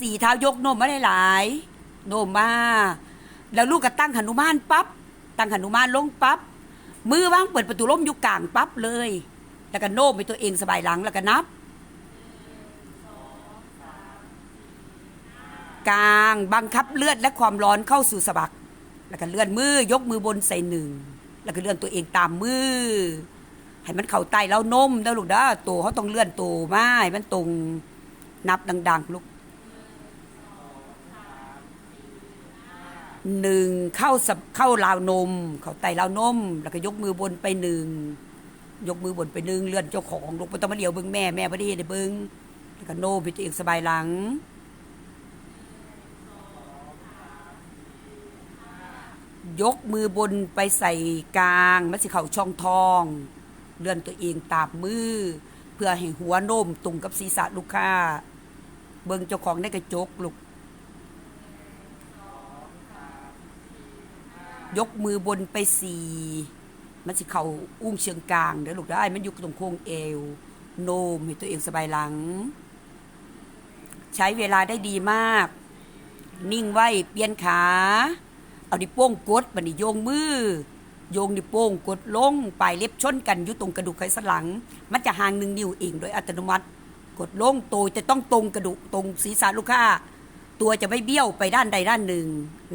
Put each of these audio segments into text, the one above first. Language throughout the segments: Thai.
สี่เท้ายกโนมมาได้หลายๆโนมมา แล้วลูกก็ตั้งหนุมานปั๊บตั้งหนุมานลงปั๊บมือว่างเปิดประตูร่มอยู่กลางปั๊บเลย แล้วก็โน้มไปตัวเองสบายหลังแล้วก็นับกลางบังคับเลือดและความร้อนเข้าสู่สะบัก แล้วก็เลื่อนมือยกมือบนใส่หนึ่ง แล้วก็เลื่อนตัวเองตามมือ ให้มันเข่าไตแล้วนมเด้อลูกเด้อตัวเขาต้องเลื่อนตัวไม้มันตรงนับดัง ๆ ลูก หนึ่งเข้าสับเข้าราวนม เขาไตราวนม แล้วก็ยกมือบนไปหนึ่งยกมือบนไปหนึ่งเลื่อนเจ้าของลูกไม่ต้องมาเดียวเบิ้งแม่แม่ไม่ได้เห็นได้เบิ้งแล้วก็โน้มไปตัวเองสบายหลัง ยกมือบนไปใส่กลางมัสิเข่าช่องทอง เลื่อนตัวเองตามมือ เพื่อให้หัวโน้มตรงกับศีรษะลูกค้า เบิ่งเจ้าของได้กระจกลูก ยกมือบนไปสี่มันสิเข่าอุ้งเชิงกลางเด้อลูกได้มันอยู่ตรงโค้งเอว โนมให้ตัวเองสบายหลัง ใช้เวลาได้ดีมาก นิ่งไว้เปลี่ยนขา เอานิ้วโป้งกดบันนี้โยงมือ โยงนิ้วโป้งกดลงปลายเล็บชนกันอยู่ตรงกระดูกไขสันหลัง มันจะห่างหนึ่งนิ้วเองโดยอัตโนมัติ กดลงตัวจะต้องตรงกระดูกตรงศีรษะลูกค้า ตัวจะไม่เบี้ยวไปด้านใดด้านหนึ่ง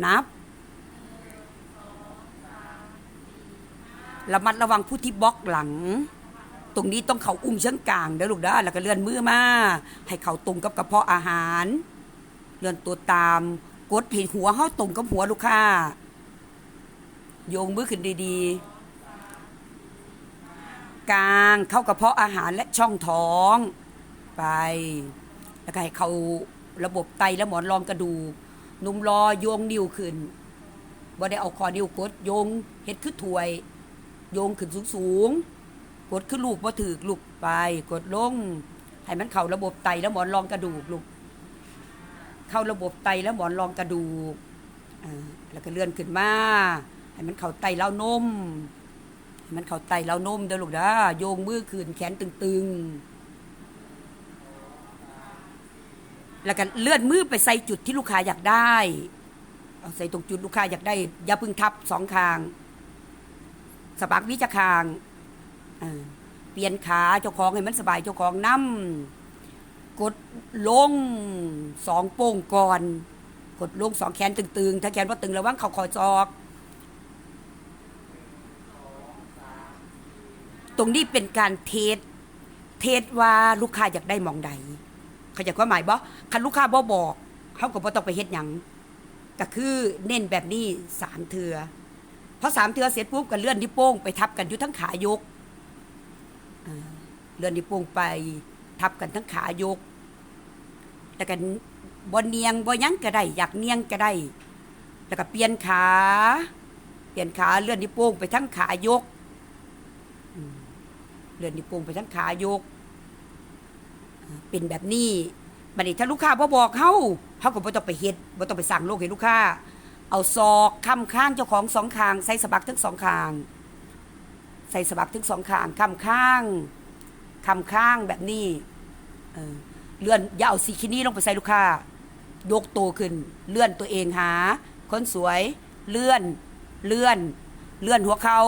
นับ ระมัดระวังผู้ที่บล็อกหลัง ตรงนี้ต้องเขาอุ้มเชิงกลางเด้อลูกเด้อแล้วก็เลื่อนมือมาให้เขาตรงกับกระเพาะอาหาร เลื่อนตัวตาม กดเห็นหัวเข้าตรงกับหัวลูกค้าโยงมือขึ้นดีๆ กลางเข้ากระเพาะอาหารและช่องท้อง ไป แล้วก็ให้เขาระบบไตและหมอนรองกระดูกนุ่มรอโยงนิ้วขึ้นบ่ได้เอาคอนิ้วกดโยงเฮ็ดขึ้นถวย โยงขึ้นสูงๆกดขึ้นลูกบ่ถือลูกไป กดลง ให้มันเข้าระบบไตและหมอนรองกระดูกลูกเข้าระบบไตและหมอนรองกระดูกแล้วก็เลื่อนขึ้นมาให้มันเข้าไตเล้านมให้มันเข้าไตเล้านมเด้อลูกเด้อโยงมือขึ้นแขนตึงๆ แล้วก็เลื่อนมือไปใส่จุดที่ลูกค้าอยากได้ เอาใส่ตรงจุดลูกค้าอยากได้ อย่าพึ่งทับสองคาง สะบักวิจคางเปลี่ยนขาเจ้าของให้มันสบายเจ้าของนั่มกดลงสองโป้งก่อน กดลงสองแขนตึงๆ ถ้าแขนว่าตึงระวังเข่าคอยจอก ตรงนี้เป็นการเทสเทสว่าลูกค้าอยากได้มองใดเขาอยากว่าหมายบ่คันลูกค้าบ่บอกเขาก็บ่ต้องไปเฮ็ดหยังก็คือเน้นแบบนี้สามเทือ พอสามเทือเสร็จปุ๊บก็เลื่อนนิ้วโป้งไปทับกันอยู่ทั้งขายกเลื่อนนิ้วโป้งไปทับกันทั้งขายกแล้วก็บนเนียงบนยั้งก็ได้อยากเนียงก็ได้ แล้วก็เปลี่ยนขา เปลี่ยนขาเลื่อนนิ้วโป้งไปทั้งขายกเลื่อนนิ้วโป้งไปทั้งขายก เป็นแบบนี้บัดนี้ถ้าลูกค้าบ่บอกเฮาเฮาก็บ่ต้องไปเฮ็ดบ่ต้องไปสั่งโลกให้ลูกค้า เอาศอกค้ำข้างเจ้าของสองข้าง ใส่สะบักทั้งสองข้าง ใส่สะบักทั้งสองข้างค้ำข้างค้ำข้างแบบนี้เออเลื่อนอย่าเอาซีคินี่ลงไปใส่ลูกค้ายกตัวขึ้น เลื่อนตัวเองหา คนสวย เลื่อน เลื่อน เลื่อนหัวเขา